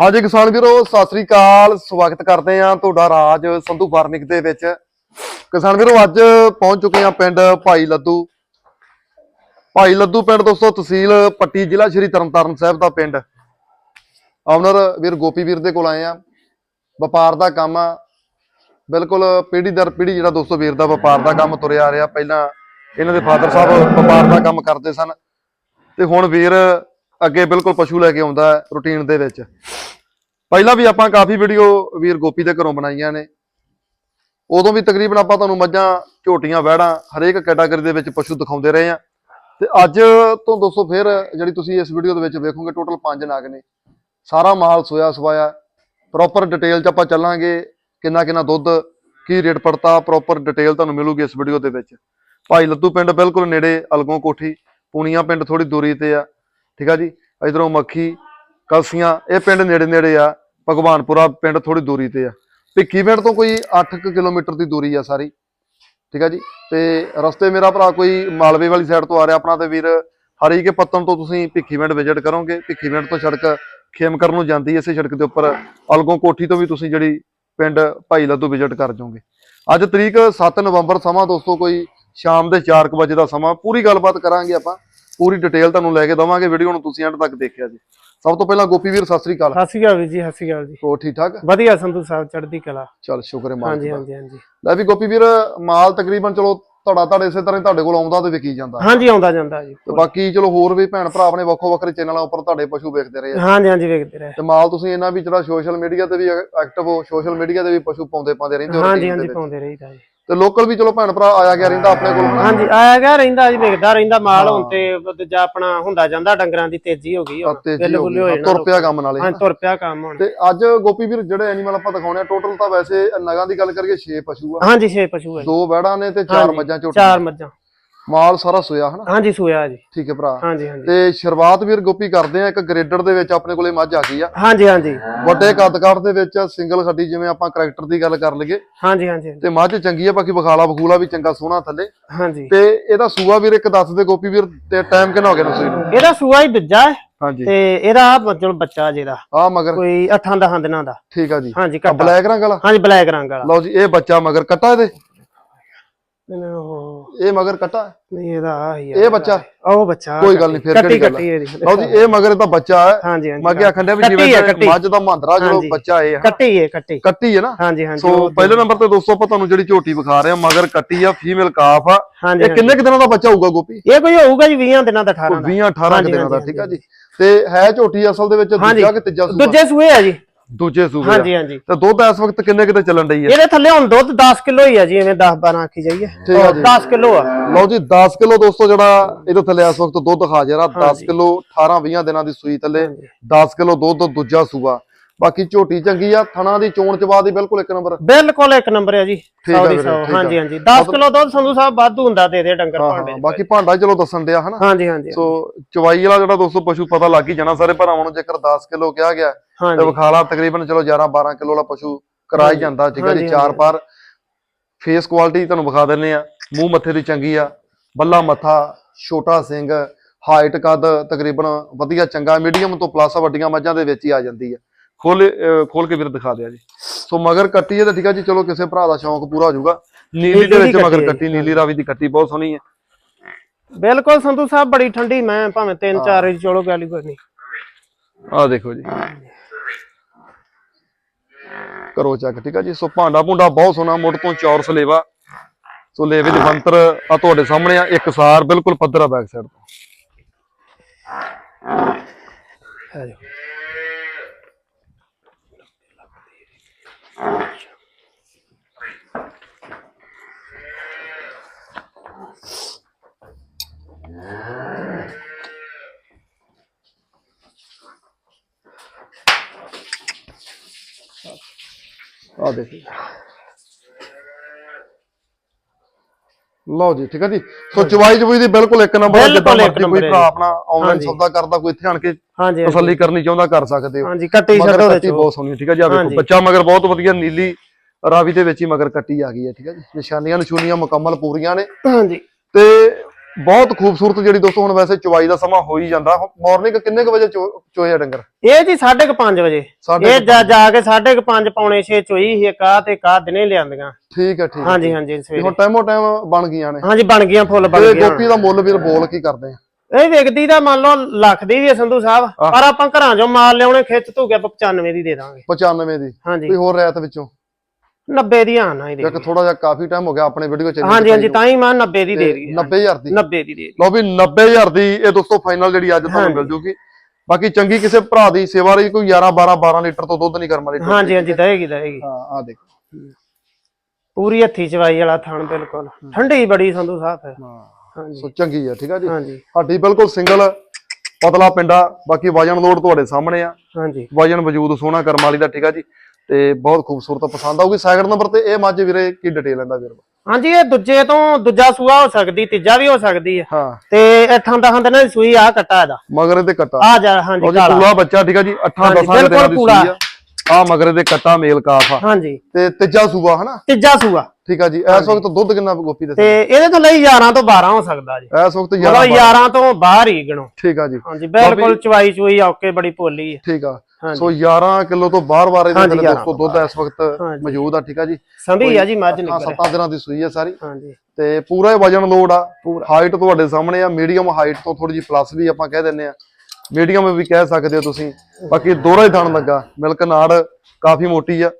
ਹਾਂਜੀ ਕਿਸਾਨ ਵੀਰੋ, ਸਤਿ ਸ੍ਰੀ ਅਕਾਲ। ਸਵਾਗਤ ਕਰਦੇ ਆ ਤੁਹਾਡਾ ਰਾਜ ਸੰਧੂ ਫਾਰਮਿੰਗ ਦੇ ਵਿੱਚ। ਕਿਸਾਨ ਵੀਰੋ, ਅੱਜ ਪਹੁੰਚ ਚੁੱਕੇ ਆ ਪਿੰਡ ਭਾਈ ਲੱਦੂ। ਭਾਈ ਲੱਦੂ ਪਿੰਡ ਦੋਸਤੋ, ਤਹਿਸੀਲ ਪੱਟੀ ਜ਼ਿਲ੍ਹਾ ਸ਼੍ਰੀ ਤਰਨਤਾਰਨ ਸਾਹਿਬ ਦਾ ਪਿੰਡ। ਆਨਰ ਵੀਰ ਗੋਪੀ ਵੀਰ ਦੇ ਕੋਲ ਆਏ ਆ ਵਪਾਰ ਦਾ ਕੰਮ ਆ। ਬਿਲਕੁਲ ਪੀੜੀ ਦਰ ਪੀੜੀ ਜਿਹੜਾ ਦੋਸਤੋ ਵੀਰ ਦਾ ਵਪਾਰ ਦਾ ਕੰਮ ਤੁਰਿਆ ਆ ਰਿਹਾ। ਪਹਿਲਾਂ ਇਹਨਾਂ ਦੇ ਫਾਦਰ ਸਾਹਿਬ ਵਪਾਰ ਦਾ ਕੰਮ ਕਰਦੇ ਸਨ। ਤੇ ਹੁਣ ਵੀਰ ਅੱਗੇ ਬਿਲਕੁਲ ਪਸ਼ੂ ਲੈ ਕੇ ਆਉਂਦਾ ਹੈ ਰੂਟੀਨ ਦੇ ਵਿੱਚ। ਪਹਿਲਾਂ ਵੀ ਆਪਾਂ ਕਾਫੀ ਵੀਡੀਓ ਵੀਰ ਗੋਪੀ ਦੇ ਘਰੋਂ ਬਣਾਈਆਂ ਨੇ। ਉਦੋਂ ਵੀ ਤਕਰੀਬਨ ਆਪਾਂ ਤੁਹਾਨੂੰ ਮੱਝਾਂ, ਝੋਟੀਆਂ, ਵਹਿੜਾਂ ਹਰੇਕ ਕੈਟਾਗਰੀ ਦੇ ਵਿੱਚ ਪਸ਼ੂ ਦਿਖਾਉਂਦੇ ਰਹੇ ਆ ਤੇ ਅੱਜ ਤੋਂ ਦੋਸਤੋ ਫਿਰ ਜਿਹੜੀ ਤੁਸੀਂ ਇਸ ਵੀਡੀਓ ਦੇ ਵਿੱਚ ਵੇਖੋਗੇ ਟੋਟਲ 5 ਨਾਗ ਨੇ। ਸਾਰਾ ਮਾਲ ਸੋਇਆ ਸਵਾਇਆ ਪ੍ਰੋਪਰ ਡਿਟੇਲ 'ਚ ਆਪਾਂ ਚੱਲਾਂਗੇ ਕਿੰਨਾ ਕਿੰਨਾ ਦੁੱਧ, ਕੀ ਰੇਟ ਪੜਤਾ ਪ੍ਰੋਪਰ ਡਿਟੇਲ ਤੁਹਾਨੂੰ ਮਿਲੂਗੀ ਇਸ ਵੀਡੀਓ ਦੇ ਵਿੱਚ। ਭਾਈ ਲੱਦੂ ਪਿੰਡ ਬਿਲਕੁਲ ਨੇੜੇ ਅਲਗੋਂ ਕੋਠੀ, ਪੂਣੀਆਂ ਪਿੰਡ ਥੋੜੀ ਦੂਰੀ ਤੇ ਆ। ਠੀਕ ਆ ਜੀ? ਇਧਰੋਂ ਮੱਖੀ, ਕਲਸੀਆਂ, ਇਹ ਪਿੰਡ ਨੇੜੇ ਨੇੜੇ ਆ। ਭਗਵਾਨਪੁਰਾ ਪਿੰਡ ਥੋੜੀ ਦੂਰੀ ਤੇ ਆ। ਭਿੱਖੀ ਪਿੰਡ ਤੋਂ ਕੋਈ 8 ਕਿਲੋਮੀਟਰ ਦੀ ਦੂਰੀ ਆ ਸਾਰੀ। ਠੀਕ ਆ ਜੀ? ਤੇ ਰਸਤੇ ਮੇਰਾ ਭਰਾ ਕੋਈ ਮਾਲਵੇ ਵਾਲੀ ਸਾਈਡ ਤੋਂ ਆ ਰਿਹਾ ਆਪਣਾ ਤੇ ਵੀਰ ਹਰੀ ਕੇ ਪੱਤਨ ਤੋਂ ਤੁਸੀਂ ਭਿੱਖੀ ਪਿੰਡ ਵਿਜ਼ਿਟ ਕਰੋਗੇ। ਭਿੱਖੀ ਪਿੰਡ ਤੋਂ ਸੜਕ ਖੇਮਕਰ ਨੂੰ ਜਾਂਦੀ ਇਸੇ ਸੜਕ ਦੇ ਉੱਪਰ ਅਲਗੋਂ ਕੋਠੀ ਤੋਂ ਵੀ ਤੁਸੀਂ ਜਿਹੜੀ ਪਿੰਡ ਭਾਈ ਲੱਦੂ ਵਿਜ਼ਿਟ ਕਰ ਜਾਓਗੇ। ਅੱਜ ਤਰੀਕ 7 ਨਵੰਬਰ ਸਮਾਂ ਦੋਸਤੋ, ਕੋਈ ਸ਼ਾਮ ਦੇ 4 ਵਜੇ ਦਾ ਸਮਾਂ। ਪੂਰੀ ਗੱਲਬਾਤ ਕਰਾਂਗੇ ਆਪਾਂ। ਪੂਰੀ ਡਿਟੇਲ ਤੁਹਾਨੂੰ ਲੈ ਕੇ ਦਵਾਂਗੇ ਵੀਡੀਓ ਨੂੰ ਤੁਸੀਂ ਐਂਡ ਤੱਕ ਦੇਖਿਆ ਜੀ। ਸਭ ਤੋਂ ਪਹਿਲਾਂ ਗੋਪੀ ਵੀਰ ਸਤਿ ਸ੍ਰੀ ਅਕਾਲ। ਸਤਿ ਸ਼੍ਰੀ ਅਕਾਲ ਵੀਰ ਜੀ ਸਤਿ ਸ਼੍ਰੀ ਅਕਾਲ ਜੀ। ਹੋ ਠੀਕ ਠਾਕ? ਵਧੀਆ ਸੰਧੂ ਸਾਹਿਬ ਚੜ੍ਹਦੀ ਕਲਾ। ਚਲ ਸ਼ੁਕਰ ਹੈ ਮਾਲਕ ਹਾਂਜੀ ਹਾਂਜੀ ਹਾਂਜੀ। ਲੈ ਵੀ ਗੋਪੀ ਵੀਰ ਮਾਲ ਤਕਰੀਬਨ ਚਲੋ ਤੁਹਾਡਾ ਤੁਹਾਡੇ ਇਸੇ ਤਰ੍ਹਾਂ ਤੁਹਾਡੇ ਕੋਲ ਆਉਂਦਾ ਤੇ ਵਿਕੀ ਜਾਂਦਾ। ਹਾਂਜੀ ਆਉਂਦਾ ਜਾਂਦਾ ਜੀ। ਤੇ ਬਾਕੀ ਚਲੋ ਹੋਰ ਵੀ ਭੈਣ ਭਰਾ ਆਪਣੇ ਵੱਖੋ ਵੱਖਰੇ ਚੈਨਲਾਂ ਉੱਪਰ ਤੁਹਾਡੇ ਪਸ਼ੂ ਵੇਖਦੇ ਰਹੇ ਹਾਂਜੀ ਹਾਂਜੀ ਵੇਖਦੇ ਰਹੇ। ਤੇ ਮਾਲ ਤੁਸੀਂ ਇਹਨਾਂ ਵੀ ਜਿਹੜਾ ਸੋਸ਼ਲ ਮੀਡੀਆ ਤੇ ਵੀ ਐਕਟਿਵ ਹੋ ਸੋਸ਼ਲ ਮੀਡੀਆ ਤੇ ਵੀ ਪਸ਼ੂ ਪਾਉਂਦੇ ਪਾਉਂਦੇ ਰਹਿੰਦੇ ਹੋ ਹਾਂਜੀ ਹਾਂਜੀ। ਪਾਉਂਦੇ ਰਹੀਦਾ ਜੀ। ਤੇ ਲੋਕਲ ਵੀ ਚਲੋ ਭੈਣ ਭਰਾ ਆਇਆ ਗਿਆ ਰਹਿੰਦਾ ਆਪਣੇ ਕੋਲ ਹਨਾ। ਹਾਂਜੀ ਆਇਆ ਗਿਆ ਰਹਿੰਦਾ ਜੀ ਵੇਖਦਾ ਰਹਿੰਦਾ ਮਾਲ ਹੁਣ ਤੇ ਦੂਜਾ ਆਪਣਾ ਹੁੰਦਾ ਜਾਂਦਾ ਡੰਗਰਾਂ ਦੀ ਤੇਜ਼ੀ ਹੋ ਗਈ ਹੁਣ ਤੇਜ਼ੀ ਬਿੱਲ ਹੋ ਬੁੱਲ ਗਈ ਹੋ ਜਾਣਾ ਤੁਰ ਪਿਆ ਕੰਮ ਨਾਲੇ ਹਾਂ। ਤੁਰ ਪਿਆ ਕੰਮ ਹੁਣ। ਤੇ ਅੱਜ ਗੋਪੀ ਵੀਰ ਜਿਹੜੇ ਐਨੀਮਲ ਆਪਾਂ ਦਿਖਾਉਣੇ ਆ ਟੋਟਲ ਤਾਂ ਵੈਸੇ ਨਗਾਂ ਦੀ ਗੱਲ ਕਰੀਏ 6 ਪਸ਼ੂ ਆ। ਹਾਂਜੀ 6 ਪਸ਼ੂ ਹੈ। ਦੋ ਵੈੜਾਂ ਨੇ ਤੇ ਚਾਰ ਹਾਂਜੀ, ਮੱਝਾਂ ਝੋਟੀਆਂ ਚਾਰ ਮੱਝਾਂ। ਮਾਲ ਸਾਰਾ ਸੋਇਆ ਹਨਾ? ਹਾਂਜੀ ਸੂਇਆ ਜੀ। ਠੀਕ ਹੈ ਭਰਾ। ਹਾਂਜੀ ਹਾਂਜੀ। ਤੇ ਸ਼ੁਰੂਆਤ ਵੀਰ ਗੋਪੀ ਕਰਦੇ ਆ ਇੱਕ ਗ੍ਰੇਡਰ ਦੇ ਵਿੱਚ ਆਪਣੇ ਕੋਲੇ ਮੱਝ ਆ ਗਈ ਆ। ਹਾਂਜੀ ਹਾਂਜੀ। ਵੱਡੇ ਕੱਦਕਾਰ ਦੇ ਵਿੱਚ ਸਿੰਗਲ ਖੱਡੀ ਜਿਵੇਂ ਆਪਾਂ ਕਰੈਕਟਰ ਦੀ ਗੱਲ ਕਰ ਲਈਏ। ਹਾਂਜੀ ਹਾਂਜੀ। ਤੇ ਮੱਝ ਚੰਗੀ ਆ ਬਾਕੀ ਬਖਾਲਾ ਬਖੂਲਾ ਵੀ ਚੰਗਾ ਸੋਹਣਾ ਥੱਲੇ। ਹਾਂਜੀ। ਤੇ ਇਹਦਾ ਸੂਆ ਵੀਰ ਇੱਕ ਦੱਸ ਦੇ ਗੋਪੀ ਵੀਰ ਤੇ ਟਾਈਮ ਕਿੰਨਾ ਹੋ ਗਿਆ ਨਸੂਈ ਨੂੰ ਇਹਦਾ ਸੂਆ ਹੀ ਦੂਜਾ ਹੈ। ਹਾਂਜੀ। ਤੇ ਇਹਦਾ ਮਤਲਬ ਬੱਚਾ ਜਿਹੜਾ ਆ ਮਗਰ। ਕੋਈ 8-10 ਦਿਨਾਂ ਦਾ। ਠੀਕ ਆ ਜੀ। ਹਾਂਜੀ ਬਲੈਕ ਰੰਗ ਵਾਲਾ? ਹਾਂਜੀ ਬਲੈਕ ਰੰਗ ਵਾਲਾ। ਲਓ ਜੀ ਇਹ ਬੱਚਾ ਮਗਰ ਕੱਟਾ ਇਹਦੇ। ਨਹੀਂ ਉਹ ਇਹ ਮਗਰ ਕੱਟਾ ਨਹੀਂ ਇਹਦਾ ਆ ਹੀ ਆ ਇਹ ਬੱਚਾ? ਉਹ ਬੱਚਾ ਕੋਈ ਗੱਲ ਨਹੀਂ, ਫਿਰ ਕਿਹੜੀ ਗੱਲ ਕੱਟੀ ਇਹਦੀ ਲਓ ਜੀ ਇਹ ਮਗਰ ਇਹਦਾ ਬੱਚਾ ਹੈ। ਹਾਂਜੀ ਹਾਂਜੀ ਮੈਂ ਕਿਹਾ ਖੰਡੇ ਵੀ ਜਿਵੇਂ। ਮੱਝ ਦਾ ਮਹਾਂਦਰਾ ਜਦੋਂ। ਬੱਚਾ ਇਹ ਹੈ ਕੱਟੀ ਹੈ ਕੱਟੀ। ਕੱਟੀ ਹੈ ਨਾ? ਹਾਂਜੀ ਹਾਂਜੀ ਸੋ ਪਹਿਲੇ ਨੰਬਰ ਤੇ ਦੋਸਤੋ ਆਪਾਂ ਤੁਹਾਨੂੰ ਜਿਹੜੀ ਝੋਟੀ ਵਿਖਾ ਰਹੇ ਹਾਂ ਮਗਰ ਕੱਟੀ ਆ ਫੀਮੇਲ ਕਾਫ ਆ। ਇਹ ਕਿੰਨੇ ਕੁ ਦਿਨਾਂ ਦਾ ਬੱਚਾ ਹੋਊਗਾ ਗੋਪੀ? ਇਹ ਕੋਈ ਹੋਊਗਾ ਜੀ 20 ਦਿਨਾਂ ਦਾ 18 ਦਾ। 20 18 ਹਾਂਜੀ, ਦਿਨਾਂ ਦਾ ਠੀਕ ਆ ਜੀ। ਤੇ ਹੈ ਝੋਟੀ ਅਸਲ ਦੇ ਵਿੱਚ। ਦੂਜਾ ਕਿ ਤੀਜਾ ਸੂਆ? ਦੂਜੇ ਸੂਏ ਆ ਜੀ। ਦੂਜੇ ਸੂਬੇ ਆ। ਹਾਂਜੀ ਹਾਂਜੀ। ਤੇ ਦੁੱਧ ਇਸ ਵਕਤ ਕਿੰਨੇ ਕਿਤੇ ਚੱਲਣ ਡਈ ਹੈ? ਇਹਦੇ ਥੱਲੇ ਹੁਣ ਦੁੱਧ 10 ਕਿਲੋ ਹੀ ਆ ਜੀ ਐਵੇਂ 10 12 ਆਖੀ ਜਾਈਏ। ਠੀਕ ਆ ਜੀ। 10 ਕਿਲੋ ਆ। ਲਓ ਜੀ 10 ਕਿਲੋ ਦੋਸਤੋ ਜਿਹੜਾ ਇਹਦੇ ਥੱਲੇ ਇਸ ਵਕਤ ਦੁੱਧ ਹਾਜ਼ਰ ਆ 10 ਕਿਲੋ 18 20 ਦਿਨਾਂ ਦੀ ਸੂਈ ਥੱਲੇ 10 ਕਿਲੋ ਦੁੱਧ ਦੂਜਾ ਸੂਆ। ਬਾਕੀ ਝੋਟੀ ਚੰਗੀ ਆ ਥਣਾ ਦੀ ਚੋਣ ਚਵਾ ਦੀ ਬਿਲਕੁਲ ਇੱਕ ਨੰਬਰ। ਬਿਲਕੁਲ ਇੱਕ ਨੰਬਰ ਆ ਜੀ ਆ 100 ਦੀ ਵੀਰੇ, 100 ਠੀਕ ਆ। ਹਾਂਜੀ ਹਾਂਜੀ। 10 ਕਿਲੋ ਦੁੱਧ ਸੰਧੂ ਸਾਹਿਬ ਵਾਧੂ ਹੁੰਦਾ ਦੇ ਦੇ ਡੰਗਰ ਹਾਂ ਭਾਂਡੇ ਹਾਂ ਬਾਕੀ ਭਾਂਡਾ ਚਲੋ ਦੱਸਣ ਡਿਆ ਹਨਾ। ਹਾਂਜੀ ਹਾਂਜੀ ਸੋ ਚਵਾਈ ਵਾਲਾ ਜਿਹੜਾ ਦੋਸਤੋ ਪਸ਼ੂ ਪਤਾ ਲੱਗ ਹੀ ਜਾਣਾ ਸਾਰੇ ਭਰਾਵਾਂ ਨੂੰ ਜੇਕਰ 10 ਕਿਲੋ ਕਿਹਾ ਗਿਆ ਤੇ ਵਿਖਾਲਾ ਤਕਰੀਬਨ ਚਲੋ 11 12 ਕਿਲੋ ਵਾਲਾ ਪਸ਼ੂ ਕਰਾ ਹੀ ਜਾਂਦਾ ਠੀਕ ਹੈ ਜੀ ਚਾਰ। ਪਾਰ। ਫੇਸ ਕੁਆਲਿਟੀ ਤੁਹਾਨੂੰ ਵਿਖਾ ਦਿੰਨੇ ਆ ਮੂੰਹ ਮੱਥੇ ਦੀ ਚੰਗੀ ਆ ਬੱਲਾ ਮੱਥਾ ਛੋਟਾ ਸਿੰਘ ਹਾਈਟ ਕੱਦ ਤਕਰੀਬਨ ਵਧੀਆ ਚੰਗਾ ਮੀਡੀਅਮ ਤੋਂ ਪਲੱਸ ਵੱਡੀਆਂ ਮੱਝਾਂ ਦੇ ਵਿੱਚ ਹੀ ਆ ਜਾਂਦੀ ਆ। ਖੋਲ ਖੋਲ ਕੇ ਵੀਰ ਦਿਖਾ ਦਿਆ ਜੀ। ਸੋ ਮਗਰ ਕੱਟੀ ਹੈ ਤਾਂ ਠੀਕ ਆ ਜੀ ਚਲੋ ਕਿਸੇ ਭਰਾ ਦਾ ਸ਼ੌਂਕ ਪੂਰਾ ਹੋ ਜਾਊਗਾ। ਨੀਲੀ ਦੇ ਵਿੱਚ ਮਗਰ ਕੱਟੀ ਨੀਲੀ ਰਾਵੀ ਦੀ ਕੱਟੀ ਬਹੁਤ ਸੋਹਣੀ ਹੈ ਬਿਲਕੁਲ ਸੰਧੂ ਸਾਹਿਬ ਬੜੀ ਠੰਡੀ ਮੈਂ ਭਾਵੇਂ 3 4 ਇੰਚ ਚਲੋ ਗੱਲ ਕੋਈ ਨਹੀਂ। ਆਹ ਦੇਖੋ ਜੀ। ਕਰੋ ਚੈੱਕ ਠੀਕ ਆ ਜੀ? ਸੋ ਭਾਂਡਾ ਭੁੰਡਾ ਬਹੁਤ ਸੋਹਣਾ, ਮੁੱਢ ਤੋਂ ਚੌਰਸ ਲੇਵਾ ਸੋ ਲੇਵੇ ਦੇ ਬੰਤਰ ਆ ਤੁਹਾਡੇ ਸਾਹਮਣੇ ਆ, ਇੱਕ ਸਾਰ ਬਿਲਕੁਲ ਪੱਧਰਾ ਬੈਕ ਸਾਈਡ ਤੋਂ। ਆ ਜਾਓ। ਦੇਖੋ ਲਓ ਜੀ ਠੀਕ ਆ ਜੀ? ਸੋ ਚਵਾਈ ਚਵਾਈ ਦੀ ਬਿਲਕੁਲ ਇੱਕ ਨੰਬਰ ਜਿੱਦਾਂ ਬਿਲਕੁਲ ਇੱਕ ਮਰਜ਼ੀ ਕੋਈ ਹੈ ਭਰਾ ਆਪਣਾ ਆਨਲਾਈਨ। ਸੌਦਾ ਕਰਦਾ ਕੋਈ ਇੱਥੇ ਆਣ ਕੇ ਤਸੱਲੀ ਕਰਨੀ ਚਾਹੁੰਦਾ ਕਰ ਸਕਦੇ ਹੋ। ਹਾਂਜੀ ਕੱਟੀ ਛੱਡੋ ਕੱਟੀ ਵਿੱਚ ਬਹੁਤ ਸੋਹਣੀ ਹੈ, ਠੀਕ ਹੈ ਜੀ? ਆ ਵੇਖੋ। ਬੱਚਾ ਮਗਰ ਬਹੁਤ ਵਧੀਆ ਨੀਲੀ ਰਾਵੀ ਦੇ ਵਿੱਚ ਹੀ ਮਗਰ ਕੱਟੀ ਆ ਗਈ ਹੈ ਠੀਕ ਹੈ ਜੀ? ਨਿਸ਼ਾਨੀਆਂ ਨਿਸ਼ੂਨੀਆਂ ਮੁਕੰਮਲ ਪੂਰੀਆਂ ਨੇ। ਹਾਂਜੀ। ਤੇ ਬਹੁਤ ਖੂਬਸੂਰਤ ਜਿਹੜੀ ਦੋਸਤੋ ਹੁਣ ਵੈਸੇ ਚਵਾਈ ਦਾ ਸਮਾਂ ਹੋ ਹੀ ਜਾਂਦਾ ਮਾਰਨਿੰਗ ਕਿੰਨੇ ਕੁ ਵਜੇ ਚੋ- ਚੋਏ ਆ ਡੰਗਰ? ਇਹ ਜੀ 5:30 ਵਜੇ। ਇਹ ਜਾ ਕੇ 5:30 ਪੌਣੇ 6 ਚੋਈ ਸੀ ਕਾ ਤੇ ਕਾ ਦਿਨੇ ਲਿਆਂਦੀਆਂ। ਠੀਕ ਹੈ ਠੀਕ ਹਾਂਜੀ ਹਾਂਜੀ ਸਵੇਰੇ। ਹੁਣ ਟਾਈਮੋ ਟਾਈਮ ਬਣ ਗਈਆਂ ਨੇ। ਹਾਂਜੀ ਬਣ ਗਈਆਂ ਫੁੱਲ ਬਣ ਗਈਆਂ। ਗੋਪੀ ਦਾ ਮੁੱਲ ਵੀਰ ਬੋਲ ਕੀ ਕਰਦੇ ਆ? ਇਹ ਵਿਕਦੀ ਦਾ ਮੰਨ ਲਓ ਲੱਖ ਦੀ ਵੀ ਹੈ ਸੰਧੂ ਸਾਹਿਬ ਪਰ ਆਪਾਂ ਘਰਾਂ ਚੋਂ ਮਾਲ ਲਿਆਉਣੇ ਖਿੱਚ ਧੂ ਕੇ ਆਪਾਂ 95 ਦੀ ਦੇ ਦਾਂਗੇ। 95 ਦੀ। ਹਾਂਜੀ। ਕੋਈ ਹੋਰ ਰਹਿਤ ਵਿੱਚੋਂ। 90 ਦੀ ਆਣਾ ਇਹਦੀ ਇੱਕ ਥੋੜਾ ਜਿਹਾ ਕਾਫੀ ਟਾਈਮ ਹੋ ਗਿਆ ਆਪਣੇ ਵੀਡੀਓ ਚ ਹਾਂਜੀ ਹਾਂਜੀ ਤਾਂ ਹੀ ਮੈਂ 90 ਦੀ ਦੇ ਰਹੀ 90000 ਦੀ। 90 ਦੀ ਦੇ ਰਹੀ ਲਓ ਵੀ 90000 ਦੀ ਇਹ ਦੋਸਤੋ ਫਾਈਨਲ ਜਿਹੜੀ ਅੱਜ ਤੁਹਾਨੂੰ ਮਿਲ ਜੂਗੀ। ਬਾਕੀ ਚੰਗੀ ਕਿਸੇ ਭਰਾ ਦੀ ਸੇਵਾ ਰਹੀ ਕੋਈ 11 12 12 ਲੀਟਰ ਤੋਂ ਦੁੱਧ ਨਹੀਂ ਕਰਮ ਵਾਲੀ ਹਾਂਜੀ ਹਾਂਜੀ ਦਏਗੀ ਦਏਗੀ। ਹਾਂ ਆ ਦੇਖ। ਪੂਰੀ ਹੱਥੀ ਚਵਾਈ ਵਾਲਾ ਥਣ ਬਿਲਕੁਲ। ਠੰਡੀ ਬੜੀ ਸੰਧੂ ਸਾਹਿਬ ਹੈ। ਹਾਂ। ਸੋ ਚੰਗੀ ਆ ਠੀਕ ਆ ਜੀ। ਹੱਡੀ ਬਿਲਕੁਲ ਸਿੰਗਲ ਪਤਲਾ ਪਿੰਡਾ। ਬਾਕੀ ਵਜਨ ਲੋਡ ਤੁਹਾਡੇ ਸਾਹਮਣੇ ਆ। ਹਾਂਜੀ। ਵਜਨ ਵਜੂਦ ਸੋਹਣਾ ਕਰਮ ਵਾਲੀ ਦਾ ਠੀਕ ਆ ਜੀ। ਤੇ ਬਹੁਤ ਖੂਬਸੂਰਤ ਪਸੰਦ ਆਊਗੀ। ਸੈਕਿੰਡ ਨੰਬਰ ਤੇ ਇਹ ਮੱਝ ਵੀਰੇ ਕੀ ਡਿਟੇਲ ਲੈਂਦਾ ਵੀਰ? ਹਾਂਜੀ ਇਹ ਦੂਜੇ ਤੋਂ ਦੂਜਾ ਸੂਆ ਹੋ ਸਕਦੀ ਤੀਜਾ ਵੀ ਹੋ ਸਕਦੀ ਹੈ ਹਾਂ। ਤੇ ਅੱਠਾਂ ਦਹਾਂ ਦਿਨਾਂ ਦੀ ਸੂਈ ਆ ਕੱਟਾ ਇਹਦਾ। ਮਗਰ ਇਹਦੇ ਕੱਟਾ। ਆ ਜਾ ਹਾਂਜੀ ਕਾਲਾ। ਪੂਰਾ ਬੱਚਾ ਠੀਕ ਆ ਜੀ? 8 ਹਾਂਜੀ, 10 ਦਿਨਾਂ ਬਿਲਕੁਲ ਦੀ ਪੂਰਾ। ਸੂਈ ਆ। ਆ ਮਗਰ ਇਹਦੇ ਕੱਟਾ ਮੇਲ ਕਾਫ ਆ। ਹਾਂਜੀ। ਤੇ ਤੀਜਾ ਸੂਆ ਹਨਾ? ਤੀਜਾ ਸੂਆ। ਠੀਕ ਆ ਜੀ। ਇਸ ਵਕਤ ਦੁੱਧ ਕਿੰਨਾ ਗੋਪੀ ਦੇ ਤੇ ਇਹਦੇ ਤੋਂ ਲਈ 11 ਤੋਂ 12 ਹੋ ਸਕਦਾ ਜੀ। ਇਸ ਵਕਤ ਮਤਲਬ 11 11 ਤੋਂ ਬਾਹਰ ਹੀ ਗਣੋ। ਠੀਕ ਆ ਜੀ। ਹਾਂਜੀ ਬਿਲਕੁਲ ਚਵਾਈ ਚੁਈ ਔਕੇ ਬੜੀ ਭੋਲੀ ਹੈ ਠੀਕ ਆ। ਸੋ 11 ਕਿਲੋ ਤੋਂ ਬਾਹਰ ਬਾਰ ਇਹਦੇ 11 ਦੋਸਤੋ ਦੁੱਧ ਇਸ ਵਕਤ। ਮੌਜੂਦ ਆ ਠੀਕ ਆ ਜੀ? ਸੰਭੀ ਆ ਜੀ ਮੱਝ ਹਾਂ ਨਿਕਲ ਸੱਤਾਂ ਦਿਨਾਂ ਦੀ ਸੂਈ ਆ ਸਾਰੀ। ਹਾਂਜੀ। ਤੇ ਪੂਰਾ ਹੀ ਵਜਨ ਲੋਡ ਆ। ਹਾਈਟ ਤੁਹਾਡੇ ਸਾਹਮਣੇ ਆ ਮੀਡੀਅਮ ਹਾਈਟ ਤੋਂ ਥੋੜੀ ਜਿਹੀ ਪਲੱਸ ਵੀ ਆਪਾਂ ਕਹਿ ਦਿੰਨੇ ਆ। ਮੀਡੀਅਮ ਵੀ ਕਹਿ ਸਕਦੇ ਹੋ ਤੁਸੀਂ। ਬਾਕੀ ਦੋਹਰਾ ਹੀ ਥਣ ਲੱਗਾ। ਮਿਲਕ ਨਾੜ ਕਾਫੀ ਮੋਟੀ ਆ।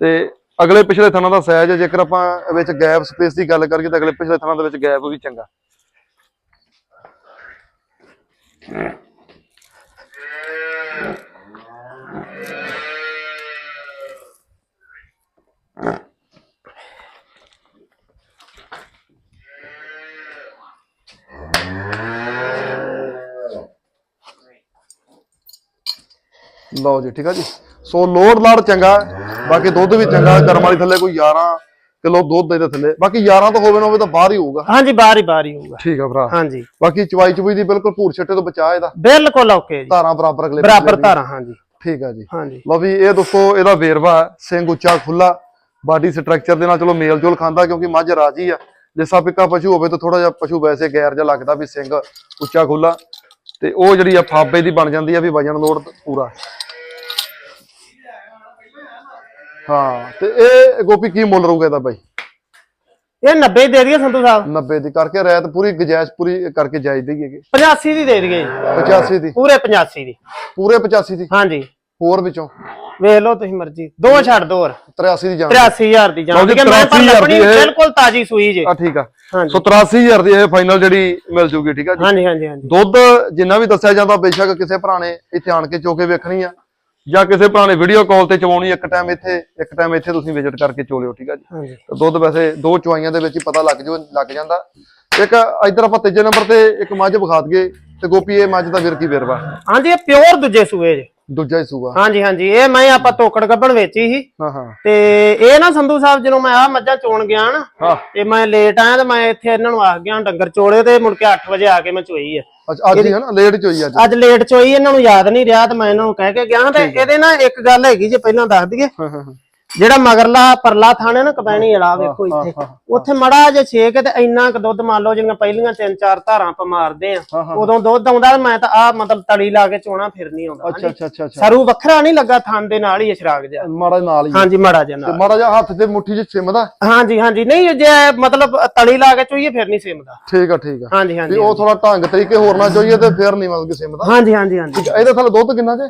ਤੇ ਅਗਲੇ ਪਿਛਲੇ ਥਣਾਂ ਦਾ ਸਾਈਜ਼ ਜੇਕਰ ਆਪਾਂ ਵਿੱਚ ਗੈਪ ਸਪੇਸ ਦੀ ਗੱਲ ਕਰੀਏ ਤਾਂ ਅਗਲੇ ਪਿਛਲੇ ਥਣਾਂ ਦੇ ਵਿੱਚ ਗੈਪ ਵੀ ਚੰਗਾ। ਲਓ ਜੀ ਠੀਕ ਆ ਜੀ। ਸੋ ਲੋਡ ਲਾੜ ਚੰਗਾ ਬਾਕੀ ਦੁੱਧ ਵੀ ਚੰਗਾ ਕਰਮ ਵਾਲੀ ਥੱਲੇ ਕੋਈ 11 ਕਿਲੋ ਦੁੱਧ ਇਹਦੇ ਥੱਲੇ। ਬਾਕੀ 11 ਤੋਂ ਹੋਵੇ ਨਾ ਹੋਵੇ ਤਾਂ ਬਾਹਰ ਹੀ ਹੋਊਗਾ। ਹਾਂਜੀ ਬਾਹਰ ਹੀ ਬਾਹਰ ਹੀ ਹੋਊਗਾ। ਠੀਕ ਆ ਭਰਾ। ਹਾਂਜੀ। ਬਾਕੀ ਚਵਾਈ ਚੁਈ ਦੀ ਬਿਲਕੁਲ ਭੂਰ ਛੱਟੇ ਤੋਂ ਬਚਾ ਇਹਦਾ। ਬਿਲਕੁਲ ਔਕੇ ਜੀ। ਧਾਰਾਂ ਬਰਾਬਰ ਅਗਲੇ ਬਰਾਬਰ ਧਾਰਾਂ ਹਾਂਜੀ। ਠੀਕ ਆ ਜੀ। ਹਾਂਜੀ। ਲਓ ਵੀ ਇਹ ਦੋਸਤੋ ਇਹਦਾ ਵੇਰਵਾ ਹੈ। ਸਿੰਘ ਉੱਚਾ ਖੁੱਲਾ ਬਾਡੀ ਸਟਰਕਚਰ ਦੇ ਨਾਲ ਚਲੋ ਮੇਲ ਜੋਲ ਖਾਂਦਾ ਕਿਉਂਕਿ ਮੱਝ ਰਾਜੀ ਆ। ਜਿਸਾ ਪਿੱਕਾ ਪਸ਼ੂ ਹੋਵੇ ਤਾਂ ਥੋੜਾ ਜਿਹਾ ਪਸ਼ੂ ਵੈਸੇ ਗੈਰ ਜਿਹਾ ਲੱਗਦਾ ਵੀ ਸਿੰਘ ਉੱਚਾ ਖੁੱਲਾ ਤੇ ਉਹ ਜਿਹੜੀ ਆ ਫਾਬੇ ਦੀ ਬਣ ਜਾਂਦੀ ਆ ਵੀ ਵਜਨ ਲੋਡ ਪੂਰਾ। ਹਾਂ ਤੇ ਇਹ ਗੋਪੀ ਕੀ ਮੁੱਲ ਰਹੂਗਾ ਇਹਦਾ ਬਾਈ? ਇਹ 90 ਦੇ ਦਈਏ ਸੰਧੂ ਸਾਹਿਬ। 90 ਦੀ ਕਰਕੇ ਰਹਿਤ ਪੂਰੀ ਗੁਜਾਇਸ਼ ਪੂਰੀ ਕਰਕੇ ਜਾਇਜ਼ ਦੇਈਏ 85 ਦੀ ਦੇ ਦਈਏ। ਜੀ 85 ਦੀ। ਪੂਰੇ 85 ਦੀ। ਪੂਰੇ 85 ਦੀ। ਹਾਂਜੀ। ਹੋਰ ਵਿੱਚੋਂ। ਵੇਖ ਲਓ ਤੁਸੀਂ ਮਰਜ਼ੀ। ਦੋ ਛੱਡ ਦੋ ਹੋਰ। 83 ਦੀ ਜਾਣ। 83000 ਦੀ ਜਾਂਦੀ ਜੀ, ਹੈ ਮੈਂ ਪਰ 83,000 ਲੱਭਣੀ ਦੀ ਇਹ- ਬਿਲਕੁਲ ਤਾਜੀ ਸੂਈ ਜੇ। ਆ ਠੀਕ ਆ। ਹਾਂਜੀ। ਸੋ 83000 ਦੀ ਇਹ ਫਾਈਨਲ ਜਿਹੜੀ ਮਿਲ ਜੂਗੀ ਠੀਕ ਆ ਜੀ। ਹਾਂਜੀ ਹਾਂਜੀ ਹਾਂਜੀ। ਦੁੱਧ ਜਿੰਨਾ ਵੀ ਦੱਸਿਆ ਜਾਂਦਾ ਬੇਸ਼ੱਕ ਕਿਸੇ ਭਰਾ ਨੇ ਇੱਥੇ ਆਣ ਕੇ ਚੋਕੇ ਵੇਖਣੀ ਆ। ਜਾਂ ਕਿਸੇ ਭਰਾ ਨੇ ਵੀਡੀਓ ਕਾਲ ਤੇ ਚਵਾਉਣੀ ਇੱਕ ਟਾਈਮ ਇੱਥੇ ਇੱਕ ਟਾਈਮ ਇੱਥੇ ਤੁਸੀਂ ਵਿਜ਼ਿਟ ਕਰਕੇ ਚੋਲਿਓ ਠੀਕ ਆ ਜੀ? ਦੁੱਧ ਵੈਸੇ ਦੋ ਚੁਆਈਆਂ ਦੇ ਵਿੱਚ ਹੀ ਪਤਾ ਲੱਗ ਜੋ ਲੱਗ ਜਾਂਦਾ। ਇੱਕ ਇੱਧਰ ਆਪਾਂ ਤੀਜੇ ਨੰਬਰ ਤੇ ਇੱਕ ਮੱਝ ਵਿਖਾ ਦਈਏ ਤੇ ਗੋਪੀ ਇਹ ਮੱਝ ਦਾ ਵੀਰ ਕੀ ਵੇਰਵਾ? ਹਾਂਜੀ ਇਹ ਪਿਓਰ ਦੂਜੇ ਸੂਏ ਜੇ। ਦੂਜਾ ਹੀ ਸੂਆ। ਹਾਂਜੀ ਹਾਂਜੀ ਇਹ ਮੈਂ ਆਪਾਂ ਤੋਕੜ ਗੱਬਣ ਵੇਚੀ ਸੀ। ਹਾਂ ਹਾਂ। ਤੇ ਇਹ ਨਾ ਸੰਧੂ ਸਾਹਿਬ ਜਦੋਂ ਮੈਂ ਆ ਮੱਝਾਂ ਚੋਣ ਗਿਆ ਨਾ ਤੇ ਮੈਂ ਲੇਟ ਆਇਆ ਤੇ ਮੈਂ ਇੱਥੇ ਇਹਨਾਂ ਨੂੰ ਆਖ ਗਿਆ ਡੰਗਰ ਚੋਲੇ ਤੇ ਮੁੜ ਕੇ 8 ਵਜੇ ਆ ਕੇ ਮੈਂ ਚੋਈ ਆ। ਅੱਛਾ, ਅੱਜ ਹੀ ਹੈ ਨਾ ਲੇਟ ਚੋਈ ਅੱਜ। ਅੱਜ ਲੇਟ ਚੋਈ ਇਹਨਾਂ ਨੂੰ ਯਾਦ ਨਹੀਂ ਰਿਹਾ ਤੇ ਮੈਂ ਇਹਨਾਂ ਨੂੰ ਕਹਿ ਕੇ ਗਿਆ ਤੇ ਇਹਦੇ ਨਾਲ ਇੱਕ ਗੱਲ ਹੈਗੀ ਜੇ ਪਹਿਲਾਂ ਦੱਸ ਦਈਏ। ਹਾਂ ਹਾਂ ਹਾਂ। ਜਿਹੜਾ ਮਗਰਲਾ ਪਰਲਾ ਥਾਣੇ ਨਾ ਕਪੈਣੀ ਵਾਲਾ ਵੇਖੋ ਇੱਥੇ। ਉੱਥੇ ਮੜਾ ਜੇ ਛੇਕ ਤੇ ਇੰਨਾ ਕੁ ਦੁੱਧ ਮੰਨ ਲਓ ਜਿਹੜੀਆਂ ਪਹਿਲੀਆਂ ਤਿੰਨ ਚਾਰ ਧਾਰਾਂ ਆਪਾਂ ਮਾਰਦੇ ਆ। ਉਦੋਂ ਦੁੱਧ ਆਉਂਦਾ ਮੈਂ ਤਾਂ ਆ ਮਤਲਬ ਤਲੀ ਲਾ ਕੇ ਚੋਣਾ ਫਿਰ ਨਹੀਂ ਆਉਂਦਾ। ਅੱਛਾ ਅੱਛਾ ਅੱਛਾ ਸਰੂ ਵੱਖਰਾ ਨਹੀਂ ਲੱਗਾ ਥਣ ਦੇ ਨਾਲ ਹੀ ਇਹ ਸ਼ਰਾਗ ਜਿਹਾ। ਮਾੜਾ ਨਾਲ ਹੀ ਹਾਂਜੀ ਮੜਾ ਤੇ ਨਾਲ। ਮਾੜਾ ਜਿਹਾ ਹੱਥ ਤੇ ਮੁੱਠੀ 'ਚ ਸਿਮਦਾ। ਹਾਂਜੀ ਹਾਂਜੀ। ਨਹੀਂ ਜੇ ਮਤਲਬ ਤਲੀ ਲਾ ਕੇ ਚੋਈਏ ਫਿਰ ਨਹੀਂ ਸਿਮਦਾ। ਠੀਕ ਆ ਠੀਕ ਆ। ਹਾਂਜੀ ਹਾਂਜੀ ਉਹ ਥੋੜਾ ਢੰਗ ਤਰੀਕੇ ਹੋਰ ਨਾ ਚੋਈਏ ਤੇ ਫਿਰ ਨਹੀਂ ਮਤਲਬ ਕਿ ਸਿਮਦਾ। ਹਾਂਜੀ ਹਾਂਜੀ ਹਾਂਜੀ। ਇਹਦੇ ਥੱਲੇ ਦੁੱਧ ਕਿੰਨਾ ਜੇ?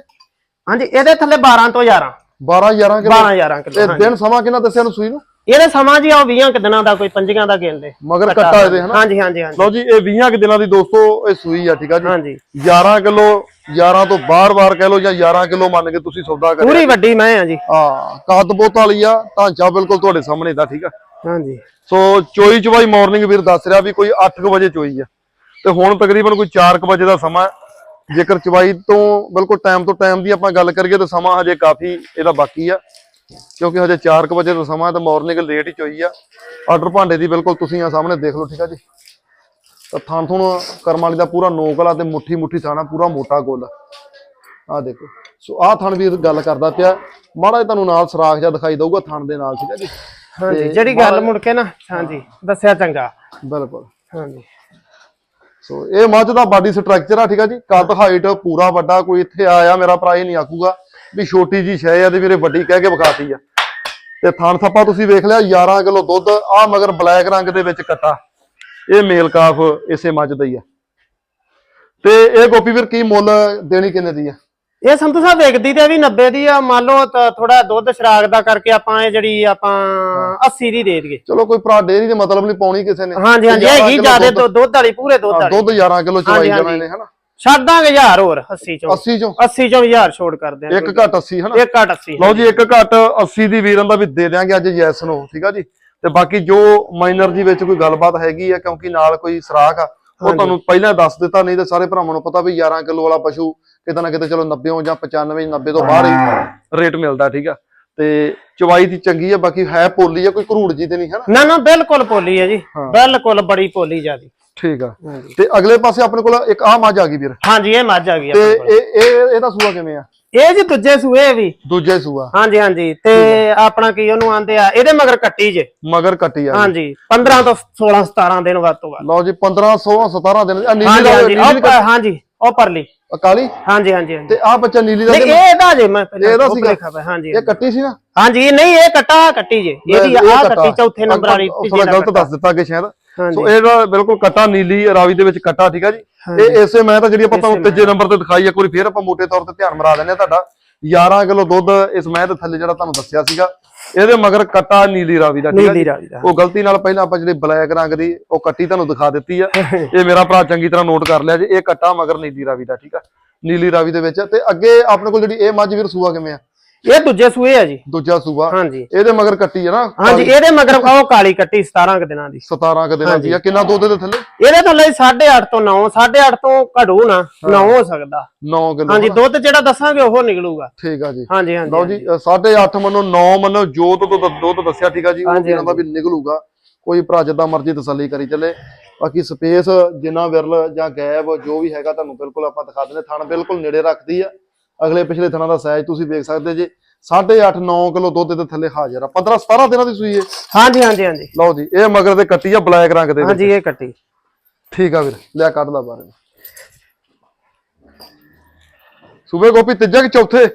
ਹਾਂਜੀ ਇਹਦੇ ਥੱਲੇ 12 ਤੋਂ 11 12 11 ਕਿਲੋ। 12 11 ਕਿਲੋ ਤੇ ਦਿਨ ਸਮਾਂ ਕਿੰਨਾ ਦੱਸਿਆ ਨੂੰ ਸੂਈ ਨੂੰ? ਇਹਦੇ ਸਮਾਂ ਜੀ ਆ 20 ਕੁ ਦਿਨਾਂ ਦਾ ਕੋਈ ਪੰਜੀਆਂ ਦਾ ਗਿਣਦੇ ਮਗਰ ਕੱਟਾ ਇਹਦੇ ਹਨਾ? ਹਾਂਜੀ ਹਾਂਜੀ ਹਾਂਜੀ। ਲਓ ਜੀ ਇਹ 20 ਕਿ ਦਿਨਾਂ ਦੀ ਦੋਸਤੋ ਇਹ ਸੂਈ ਆ ਠੀਕ ਆ ਜੀ? ਹਾਂਜੀ। 11 ਕਿਲੋ 11 ਤੋਂ ਬਾਰ-ਬਾਰ ਕਹਿ ਲਓ ਜਾਂ 11 ਕਿਲੋ ਮੰਨ ਕੇ ਤੁਸੀਂ ਸੌਦਾ ਕਰਿਆ। ਪੂਰੀ ਵੱਡੀ ਮੈਂ ਆ ਜੀ। ਹਾਂ ਕੱਦ ਬੋਤ ਵਾਲੀ ਆ ਢਾਂਚਾ ਬਿਲਕੁਲ ਤੁਹਾਡੇ ਸਾਹਮਣੇ ਦਾ ਠੀਕ ਆ? ਹਾਂਜੀ। ਸੋ ਚੋਈ ਚਵਾਈ ਮਾਰਨਿੰਗ ਵੀਰ ਦੱਸ ਰਿਹਾ ਵੀ ਕੋਈ 8:00 ਵਜੇ ਚੋਈ ਆ। ਤੇ ਹੁਣ ਤਕਰੀਬਨ ਕੋਈ 4:00 ਵਜੇ ਦਾ ਸਮਾਂ। ਜੇਕਰ ਚਵਾਈ ਤੋਂ ਬਿਲਕੁਲ ਟਾਈਮ ਤੋਂ ਟਾਈਮ ਦੀ ਆਪਾਂ ਗੱਲ ਕਰੀਏ ਤਾਂ ਸਮਾਂ ਹਜੇ ਕਾਫੀ ਇਹਦਾ ਬਾਕੀ ਆ ਕਿਉਂਕਿ ਹਜੇ 4:00 ਵਜੇ ਦਾ ਸਮਾਂ ਤੇ ਮਾਰਨਿੰਗ ਲੇਟ ਹੀ ਚੋਈ ਆ। ਆਰਡਰ ਭਾਂਡੇ ਦੀ ਬਿਲਕੁਲ ਤੁਸੀਂ ਆ ਸਾਹਮਣੇ ਦੇਖ ਲਓ ਠੀਕ ਆ ਜੀ। ਤਾਂ ਥਣ ਥੁਣ ਕਰਮ ਵਾਲੀ ਦਾ ਪੂਰਾ ਨੋਕ ਵਾਲਾ ਤੇ ਮੁੱਠੀ ਮੁੱਠੀ ਥਾਣਾ ਪੂਰਾ ਮੋਟਾ ਗੋਲ। ਆ ਦੇਖੋ ਸੋ ਆਹ ਥਣ ਵੀਰ ਗੱਲ ਕਰਦਾ ਪਿਆ। ਮਾੜਾ ਤੁਹਾਨੂੰ ਨਾਲ ਸਰਾਖ ਜਿਹਾ ਦਿਖਾਈ ਦਊਗਾ ਥਣ ਦੇ ਨਾਲ ਠੀਕ ਆ ਜੀ। ਹਾਂਜੀ ਜਿਹੜੀ ਗੱਲ ਮੁੜ ਕੇ ਨਾ ਹਾਂਜੀ ਦੱਸਿਆ ਚੰਗਾ। ਬਿਲਕੁਲ। ਹਾਂਜੀ। ਸੋ ਇਹ ਮੱਝ ਦਾ ਬਾਡੀ ਸਟਰਕਚਰ ਆ, ਠੀਕ ਆ ਜੀ? ਕੱਦ ਹਾਈਟ ਪੂਰਾ ਵੱਡਾ, ਕੋਈ ਇੱਥੇ ਆਇਆ, ਮੇਰਾ ਭਰਾ ਇਹ ਨਹੀਂ ਆਖੂਗਾ ਵੀ ਛੋਟੀ ਜੀ ਸ਼ੈ ਆ ਤੇ ਵੀਰੇ ਵੱਡੀ ਕਹਿ ਕੇ ਵਿਖਾਤੀ ਆ। ਤੇ ਥਾਣ ਥੱਪਾ ਤੁਸੀਂ ਵੇਖ ਲਿਆ 11 ਕਿਲੋ ਦੁੱਧ ਆ ਮਗਰ ਬਲੈਕ ਰੰਗ ਦੇ ਵਿੱਚ ਕੱਟਾ। ਇਹ ਮੇਲ ਕਾਫ ਇਸੇ ਮੱਝ ਦਾ ਹੀ ਆ। ਤੇ ਇਹ ਗੋਪੀ ਵੀਰ ਕੀ ਮੁੱਲ ਦੇਣੀ ਕਿੰਨੇ ਦੀ ਆ? ਇਹ ਸੰਤੂ ਸਾਹਿਬ ਵੇਖਦੀ ਤੇ ਵੀ 90 ਦੀ ਆ ਮੰਨ ਲਓ ਥੋੜਾ ਦੁੱਧ ਸ਼ਰਾਗ ਦਾ ਕਰਕੇ ਆਪਾਂ ਇਹ ਜਿਹੜੀ ਆਪਾਂ 80 ਦੀ ਦੇ ਦਈਏ। ਚਲੋ ਕੋਈ ਭਰਾ ਡੇਰੀ ਦੇ ਮਤਲਬ ਨਹੀਂ ਪਾਉਣੀ ਕਿਸੇ ਨੇ। ਹਾਂਜੀ ਹਾਂਜੀ 11 ਹੈਗੀ ਜਿਆਦੇ ਦੁੱਧ- ਦੁੱਧ ਵਾਲੀ ਪੂਰੇ ਦੁੱਧ ਵਾਲੀ। ਦੁੱਧ 11 ਕਿਲੋ ਚਵਾਈ ਜਾਣਾ। ਇਹਨੇ ਹਨਾ? ਛੱਡ ਦਾਂਗੇ 1000 ਹੋਰ 80 ਚੋਂ। 80 ਚੋਂ। 80 ਚੋਂ 1000 ਛੋੜ ਕਰ ਦਿਆਂਗੇ ਇੱਕ ਘੱਟ 80 ਹਨਾ? ਇੱਕ ਘੱਟ 80 ਲਓ ਜੀ ਇੱਕ ਘੱਟ 80 ਦੀ ਵੀਰਾਂ ਦਾ ਵੀ ਦੇ ਦਿਆਂਗੇ ਅੱਜ ਯੈਸ ਨੂੰ ਠੀਕ ਆ ਜੀ? ਤੇ ਬਾਕੀ ਜੋ ਮਾਈਨਰ ਜੀ ਵਿੱਚ ਕੋਈ ਗੱਲਬਾਤ ਹੈਗੀ ਆ ਕਿਉਂਕਿ ਨਾਲ ਕੋਈ ਸਰਾਖ ਆ ਉਹ ਤੁਹਾਨੂੰ ਪਹਿਲਾਂ ਦੱਸ ਦਿੱਤਾ ਨਹੀਂ ਤੇ ਸਾਰੇ ਭਰਾਵਾਂ ਨੂੰ ਪਤਾ ਵੀ 11 ਕਿਲੋ ਵਾਲਾ ਪਸ਼ੂ ਕਿਤੇ ਨਾ ਕਿਤੇ ਚਲੋ 90 ਜਾਂ 95 90 ਤੋਂ ਬਾਹਰ ਹੀ ਰੇਟ ਮਿਲਦਾ ਠੀਕ ਆ। ਤੇ ਚਵਾਈ ਦੀ ਚੰਗੀ ਆ ਬਾਕੀ ਹੈ ਪੋਲੀ ਆ ਕੋਈ ਘਰੂੜ ਜੀ ਤੇ ਨਹੀਂ ਹਨਾ ਨਾ? ਨਾ ਬਿਲਕੁਲ ਪੋਲੀ ਹੈ ਜੀ। ਹਾਂ। ਬਿਲਕੁਲ ਬੜੀ ਪੋਲੀ ਜਿਆਦੀ। ਠੀਕ ਆ। ਤੇ ਅਗਲੇ ਪਾਸੇ ਆਪਣੇ ਕੋਲ ਇੱਕ ਆਹ ਮੱਝ ਆ ਗਈ ਵੀਰ। ਹਾਂਜੀ ਇਹ ਮੱਝ ਆ ਗਈ ਤੇ। ਇਹ ਇਹ ਇਹਦਾ ਸੂਆ ਕਿਵੇਂ ਆ? ਇਹ ਜੀ ਦੂਜੇ ਸੂਏ ਵੀ। ਦੂਜੇ ਸੂਆ। ਹਾਂਜੀ ਹਾਂਜੀ। ਤੇ ਆਪਣਾ ਕੀ ਉਹਨੂੰ ਆਂਦੇ ਆ ਇਹਦੇ ਮਗਰ ਕੱਟੀ ਜੇ। ਮਗਰ ਕੱਟੀ ਆ ਹਾਂਜੀ 15 ਤੋਂ 16 17 ਦਿਨ ਵੱਧ ਤੋਂ ਵੱਧ। ਲਓ ਜੀ 15 16 17 ਦਿਨ। ਆ ਨੀਲੀ ਹਾਂਜੀ ਦਾ ਹਾਂਜੀ। ਨੀਲੀ ਉਹ ਪ- ਹਾਂਜੀ ਉਹ ਪਰਲੀ। ਦਾ- ਕਾਲੀ? ਹਾਂਜੀ ਹਾਂਜੀ ਤੇ ਆ ਬੱਚਾ ਨੀਲੀ ਦਾ ਨਹੀਂ ਇਹਦਾ ਜੇ ਮੈਂ ਪਹਿਲਾਂ ਇਹਦਾ ਸੀਗਾ। ਹਾਂਜੀ ਇਹ ਕੱਟੀ ਸੀ ਨਾ? ਹਾਂਜੀ ਨਹੀਂ ਇਹ ਕੱਟਾ ਕੱਟੀ ਜੇ। ਇਹਦੀ ਇਹ ਆ ਕੱਟਾ। ਚੌਥੇ ਨੰਬਰ ਵਾਲੀ ਥੋੜਾ ਗਲਤ ਦੱਸ ਦਿੱਤਾ ਕਿ ਸ਼ਾਇਦ। ਸੋ ਇਹਦਾ ਬਿਲਕੁਲ ਕੱਟਾ ਨੀਲੀ ਰਾਵੀ ਦੇ ਵਿੱਚ ਕੱਟਾ ਠੀਕ ਆ ਜੀ? ਇਹ ਇਸੇ ਮੈਂ ਤਾਂ ਜਿਹੜੀ ਆਪਾਂ ਤੁਹਾਨੂੰ ਤੀਜੇ ਨੰਬਰ ਤੇ ਦਿਖਾਈ ਇੱਕ ਵਾਰੀ ਫੇਰ ਆਪਾਂ ਮੋٹے ਤੌਰ ਤੇ ਧਿਆਨ ਮਰਾ ਦਿੰਦੇ ਆ ਤੁਹਾਡਾ। 11 ਕਿਲੋ ਦੁੱਧ ਇਸ ਮੈਂ ਦੇ ਥੱਲੇ ਜਿਹੜਾ ਤੁਹਾਨੂੰ ਦੱਸਿਆ ਸੀਗਾ। ਇਹਦੇ ਮਗਰ ਕੱਟਾ ਨੀਲੀ ਰਾਵੀ ਦਾ ਠੀਕ ਆ ਦਾ। ਉਹ ਗਲਤੀ ਨਾਲ ਪਹਿਲਾਂ ਆਪਾਂ ਜਿਹੜੀ ਬਲੈਕ ਰੰਗ ਦੀ ਉਹ ਕੱਟੀ ਤੁਹਾਨੂੰ ਦਿਖਾ ਦਿੱਤੀ ਆ। ਇਹ ਮੇਰਾ ਭਰਾ ਚੰਗੀ ਤਰ੍ਹਾਂ ਨੋਟ ਕਰ ਲਿਆ ਜੀ। ਇਹ ਕੱਟਾ ਮਗਰ ਨੀਲੀ ਰਾਵੀ ਦਾ ਠੀਕ ਆ? ਨੀਲੀ ਰਾਵੀ ਦੇ ਵਿੱਚ। ਤੇ ਅੱਗੇ ਆਪਣੇ ਕੋਲ ਜਿਹੜੀ ਇਹ ਮੱਝ ਵੀਰ ਸੂਆ ਕਿਵੇਂ ਆ? ਇਹ ਦੂਜੇ ਸੂਏ ਆ ਜੀ। ਦੂਜਾ ਸੂਆ। ਹਾਂਜੀ। ਇਹਦੇ ਮਗਰ ਕੱਟੀ ਆ ਨਾ ਹਾਂਜੀ ਇਹਦੇ ਮਗਰ ਉਹ ਕਾਲੀ ਕੱਟੀ 17 ਕੁ ਦਿਨਾਂ ਦੀ। 17 ਕ ਦਿਨਾਂ ਦੀ ਆ। ਕਿੰਨਾ ਦੁੱਧ ਦੇ ਥੱਲੇ? ਇਹਦੇ ਥੱਲੇ 8.5 ਤੋਂ 9 8.5 ਤੋਂ ਘੜੂ ਨਾ 9 ਹੋ ਸਕਦਾ। 9 ਕਿਲੋ ਹਾਂਜੀ ਦੁੱਧ ਜਿਹੜਾ ਦੱਸਾਂਗੇ ਉਹ ਨਿਕਲੂਗਾ। ਠੀਕ ਆ ਜੀ। ਹਾਂਜੀ ਹਾਂਜੀ ਲਓ ਜੀ 8.5 ਮੰਨੋ 9 ਮੰਨੋ ਜੋ ਦੁੱਧ ਦੁੱਧ ਦੱਸਿਆ ਠੀਕ ਆ ਜੀ ਉਹ ਇਹਨਾਂ ਦਾ ਵੀ ਨਿਕਲੂਗਾ। ਕੋਈ ਭਰਾ ਜਿੱਦਾਂ ਮਰਜ਼ੀ ਤਸੱਲੀ ਕਰੀ ਚੱਲੇ। ਬਾਕੀ ਸਪੇਸ ਜਿੰਨਾ ਵਿਰਲ ਜਾਂ ਗੈਬ ਜੋ ਵੀ ਹੈਗਾ ਤੁਹਾਨੂੰ ਬਿਲਕੁਲ ਆਪਾਂ ਦਿਖਾ ਦਿੰਦੇ। ਥਣ ਬਿਲਕੁਲ ਨੇੜੇ ਰੱਖਦੀ ਆ। ਅਗਲੇ ਪਿਛਲੇ ਥਣਾਂ ਦਾ ਸਾਈਜ਼ ਤੁਸੀਂ ਵੇਖ ਸਕਦੇ ਜੇ। 8.5 9 ਕਿਲੋ ਦੁੱਧ ਦੇ ਥੱਲੇ ਹਾਜ਼ਰ ਆ। 15 17 ਦਿਨਾਂ ਦੀ ਸੂਈ ਹੈ ਹਾਂਜੀ ਹਾਂਜੀ ਹਾਂਜੀ। ਲਓ ਜੀ ਇਹ ਮਗਰ ਤੇ ਕੱਟੀ ਆ ਬਲੈਕ ਰੰਗ ਦੇ ਹਾਂਜੀ ਇਹ ਕੱਟੀ। ਠੀਕ ਆ ਵੀਰ ਲਿਆ ਕੱਢ ਲਾ ਬਾਰੇ ਸੂਬੇ ਗੋਪੀ ਤੀਜੇ ਕਿ ਚੌਥੇ?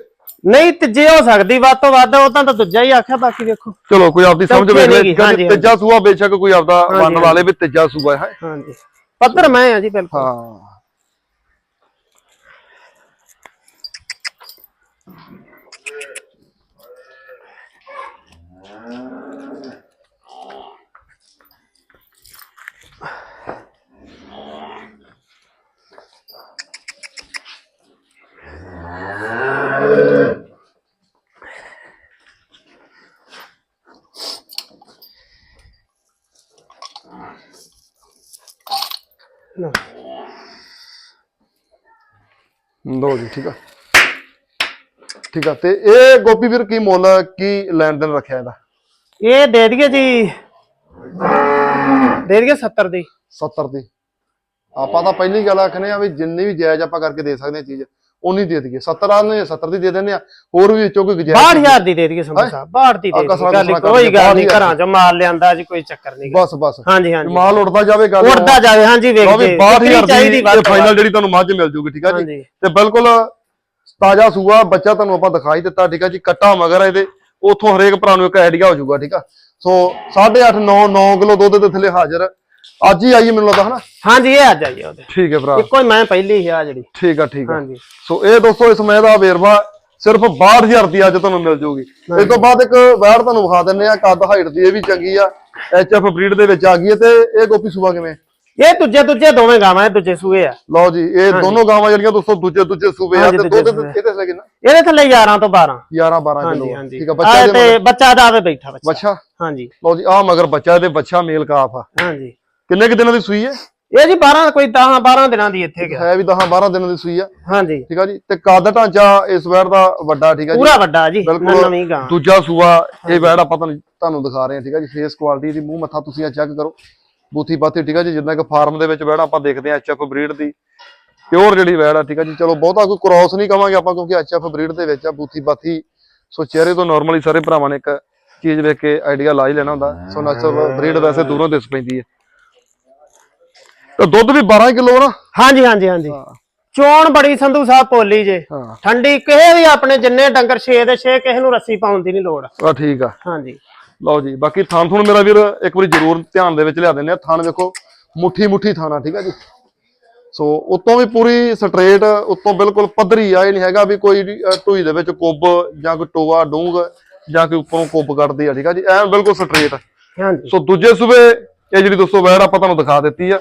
ਨਹੀਂ ਤੀਜੇ ਹੋ ਸਕਦੀ ਵੱਧ ਤੋਂ ਵੱਧ ਉਹ ਤਾਂ ਦੂਜਾ ਹੀ ਆਖਿਆ ਬਾਕੀ ਵੇਖੋ। ਚਲੋ ਕੋਈ ਆਪਦੀ ਸਮਝ ਵੇਖ ਲੈ ਤੀਜਾ ਸੂਆ ਬੇਸ਼ੱਕ ਕੋਈ ਆਪਦਾ ਮੰਨ ਲਾ ਲੇ ਵੀ ਤੀਜਾ ਸੂਆ ਹੈ। ਹਾਂਜੀ। ਪੱਤਰ ਮੈਂ ਆ ਜੀ ਬਿਲਕੁਲ। ਹਾਂ। ਲਓ ਜੀ ਠੀਕ ਆ। ਠੀਕ ਆ ਤੇ ਇਹ ਗੋਪੀ ਵੀਰ ਕੀ ਮੁੱਲ ਕੀ ਲੈਣ ਦੇਣ ਰੱਖਿਆ ਇਹਦਾ? ਇਹ ਦੇ ਦਈਏ ਜੀ। ਦੇ ਦਈਏ 70 ਦੀ। 70 ਦੀ। ਆਪਾਂ ਤਾਂ ਪਹਿਲੀ ਗੱਲ ਆਖਨੇ ਆ ਵੀ ਜਿੰਨੀ ਵੀ ਜਾਇਜ਼ ਆਪਾਂ ਕਰਕੇ ਦੇ ਸਕਦੇ ਆ ਚੀਜ਼। ਉਨੀ ਦੇ ਦਈਏ। 70 ਆ ਨੇ 70 ਦੀ ਦੇ ਦਿੰਦੇ ਆ। ਹੋਰ ਵੀ ਵਿੱਚੋਂ ਕੋਈ ਗੁਜਾਇਸ਼ 62000 ਦੀ ਦੇ ਦਈਏ ਸੰਧੂ ਸਾਹਿਬ 62 ਦੀ ਦੇ ਦਈਏ। ਕੋਈ ਗੱਲ ਨਹੀਂ 62,000 ਘਰਾਂ ਚੋਂ ਮਾਲ ਲਿਆਂਦਾ ਜੀ ਕੋਈ ਚੱਕਰ ਨਹੀਂ ਬਸ ਬਸ। ਹਾਂਜੀ ਹਾਂਜੀ। ਮਾਲ ਉੜਦਾ ਜਾਵੇ ਗੱਲ ਉੜਦਾ ਜਾਵੇ ਹਾਂਜੀ ਵੇਖ ਲਓ ਵੀ ਜੀ। 62000 ਚਾਹੀਦੀ ਦੀ ਤੋਂ ਫਾਈਨਲ ਜਿਹੜੀ ਤੁਹਾਨੂੰ ਮੱਝ ਮਿਲ ਜੂਗੀ ਠੀਕ ਆ ਜੀ? ਤੇ ਬਿਲਕੁਲ ਤਾਜ਼ਾ ਸੂਆ ਬੱਚਾ ਤੁਹਾਨੂੰ ਆਪਾਂ ਦਿਖਾਈ ਦਿੱਤਾ ਠੀਕ ਆ ਜੀ? ਕੱਟਾ ਮਗਰ ਇਹਦੇ। ਉਥੋਂ ਹਰੇਕ ਭਰਾ ਨੂੰ ਇੱਕ ਆਈਡੀਆ ਹੋ ਜਾਊਗਾ ਠੀਕ ਆ? ਸੋ 8.5 9 9 ਕਿਲੋ ਦੁੱਧ ਦੇ ਥੱਲੇ ਹਾਜ਼ਰ। ਅੱਜ ਹੀ ਆਈ ਹੈ ਮੈਨੂੰ ਲੱਗਦਾ ਹਨਾ? ਹਾਂਜੀ ਇਹ ਆ ਜਾਈਏ ਉਹਦੇ। ਠੀਕ ਹੈ ਭਰਾ। ਇੱਕੋ ਹੀ ਮੈਂ ਪਹਿਲੀ ਹੀ ਆ ਜਿਹੜੀ। ਠੀਕ ਆ ਠੀਕ ਆ। ਹਾਂਜੀ। ਸੋ ਇਹ ਦੋਸਤੋ ਇਸ ਮੈਂ ਦਾ ਵੇਰਵਾ ਸਿਰਫ 62000 ਦੀ ਅੱਜ ਤੁਹਾਨੂੰ ਮਿਲ ਜੂਗੀ। ਇਸ ਤੋਂ ਬਾਅਦ ਇੱਕ ਵੈੜ ਤੁਹਾਨੂੰ ਵਿਖਾ ਦਿੰਨੇ ਆ ਕੱਦ ਹਾਈਟ ਦੀ ਇਹ ਵੀ ਚੰਗੀ ਆ। ਐਚਐਫ ਬਰੀਡ ਦੇ ਵਿੱਚ ਆ ਗਈ ਹੈ ਤੇ ਇਹ ਗੋਪੀ ਸੂਆ ਕਿਵੇਂ? ਇਹ ਦੂਜੇ ਦੂਜੇ ਦੋਵੇਂ ਗਾਵਾਂ ਇਹ ਦੂਜੇ ਸੂਏ ਆ। ਲਓ ਜੀ ਇਹ ਦੋਨੋਂ ਗਾਵਾਂ ਜਿਹੜੀਆਂ ਦੋਸਤੋ ਦੂਜੇ ਦੂਜੇ ਸੂਬੇ ਆ ਤੇ ਦੁੱਧ। ਇਹਦੇ ਥੱਲੇ ਕਿੰਨਾ? ਇਹਦੇ ਥੱਲੇ 11 ਤੋਂ 12 11 12 ਹਾਂਜੀ ਕਿਲੋ ਠੀਕ ਆ ਬੱਚਾ ਤੇ ਬੱਚਾ ਦਾ ਆਵੇ ਬੈਠਾ ਬੱਚਾ। ਬੱਚਾ? ਹਾਂਜੀ। ਲਓ ਜੀ ਆ ਮਗਰ ਬੱਚਾ ਇਹਦੇ ਬੱਚਾ ਮੇਲ ਕਾਫ ਆ। ਹਾਂਜੀ। ਕਿੰਨੇ ਕਿ ਦਿਨਾਂ ਦੀ ਸੂਈ ਹੈ? ਇਹ ਜੀ 12 ਕੋਈ 10 12 ਦਿਨਾਂ ਦੀ ਇੱਥੇ ਗਿਆ। ਹੈ ਵੀ 10 12 ਦਿਨਾਂ ਦੀ ਸੂਈ ਆ। ਹਾਂਜੀ। ਠੀਕ ਆ ਜੀ? ਤੇ ਕੱਦ ਢਾਂਚਾ ਇਸ ਵੈੜ ਦਾ ਵੱਡਾ ਠੀਕ ਆ ਜੀ? ਪੂਰਾ ਵੱਡਾ ਜੀ ਬਿਲਕੁਲ। ਨਵੀਂ ਗਾਂ। ਦੂਜਾ ਸੂਆ ਇਹ ਵੈੜ ਆਪਾਂ ਤੁਹਾਨੂੰ ਤੁਹਾਨੂੰ ਦਿਖਾ ਰਹੇ ਹਾਂ ਠੀਕ ਆ ਜੀ? ਫੇਸ ਕੁਆਲਿਟੀ ਦੀ ਮੂੰਹ ਮੱਥਾ ਤੁਸੀਂ ਆ ਚੈੱਕ ਕਰੋ। ਬੂਥੀ ਬਾਤੀ ਠੀਕ ਆ ਜੀ? ਜਿੱਦਾਂ ਕਿ ਫਾਰਮ ਦੇ ਵਿੱਚ ਵੈੜ ਆਪਾਂ ਦੇਖਦੇ ਆ ਐਚਐਫ ਬਰੀਡ ਦੀ। ਪਿਓਰ ਜਿਹੜੀ ਵੈੜ ਆ ਠੀਕ ਆ ਜੀ? ਚਲੋ ਬਹੁਤਾ ਕੋਈ ਕ੍ਰਾਸ ਨਹੀਂ ਕਵਾਂਗੇ ਆਪਾਂ ਕਿਉਂਕਿ ਐਚਐਫ ਬਰੀਡ ਦੇ ਵਿੱਚ ਆ ਬੂਥੀ ਬਾਤੀ ਸੋ ਚਿਹਰੇ ਤੋਂ ਨਾਰਮਲੀ ਸਾਰੇ ਭਰਾਵਾਂ ਨੇ ਇੱਕ ਚੀਜ਼ ਵੇਖ ਕੇ ਆਈਡੀਆ ਲਾ ਹੀ ਲੈਣਾ ਹੁੰਦਾ। ਸੋ ਨੈਚੁਰਲ ਬਰੀਡ ਵੈਸੇ ਦੂਰੋਂ ਦਿਸ ਪੈਂਦੀ ਹੈ। ਤੇ ਦੁੱਧ ਵੀ 12 ਕਿਲੋ ਨਾ? ਹਾਂਜੀ ਹਾਂਜੀ ਹਾਂਜੀ। ਚੋਣ ਬੜੀ ਸੰਧੂ ਸਾਹਿਬ ਪੋਲੀ ਜੇ। ਹਾਂ। ਠੰਡੀ ਕਿਸੇ ਵੀ ਆਪਣੇ ਜਿੰਨੇ ਡੰਗਰ 6 ਦੇ 6 ਕਿਸੇ ਨੂੰ ਰੱਸੀ ਪਾਉਣ ਦੀ ਨਹੀਂ ਲੋੜ। ਆ ਠੀਕ ਆ। ਹਾਂਜੀ। ਲਓ ਜੀ ਬਾਕੀ ਥਣ ਥੁਣ ਮੇਰਾ ਵੀਰ ਇੱਕ ਵਾਰੀ ਜ਼ਰੂਰ ਧਿਆਨ ਦੇ ਵਿੱਚ ਲਿਆ ਦਿੰਦੇ ਆ। ਥਣ ਵੇਖੋ ਮੁੱਠੀ ਮੁੱਠੀ ਥਾਣਾ ਠੀਕ ਆ ਜੀ। ਸੋ ਉਤੋਂ ਵੀ ਪੂਰੀ ਸਟ੍ਰੇਟ ਉਤੋਂ ਬਿਲਕੁਲ ਪੱਧਰੀ ਆ ਇਹ ਨਹੀਂ ਹੈਗਾ ਵੀ ਕੋਈ ਅਹ, ਢੂਈ ਦੇ ਵਿੱਚ ਕੁੱਬ ਜਾਂ ਕੋਈ ਟੋਆ ਡੂੰਗ ਜਾਂ ਕੋਈ ਉੱਪਰੋਂ ਕੁੱਬ ਕੱਢਦੀ ਆ ਠੀਕ ਆ ਜੀ। ਐਨ ਬਿਲਕੁਲ ਸਟ੍ਰੇਟ ਹਾਂਜੀ। ਸੋ ਦੂਜੇ ਸੂਬੇ ਇਹ ਜਿਹੜੀ ਦੋਸਤੋ ਵੈੜ ਆਪਾਂ ਤੁਹਾਨੂੰ ਦਿਖਾ ਦਿੱਤੀ ਆ।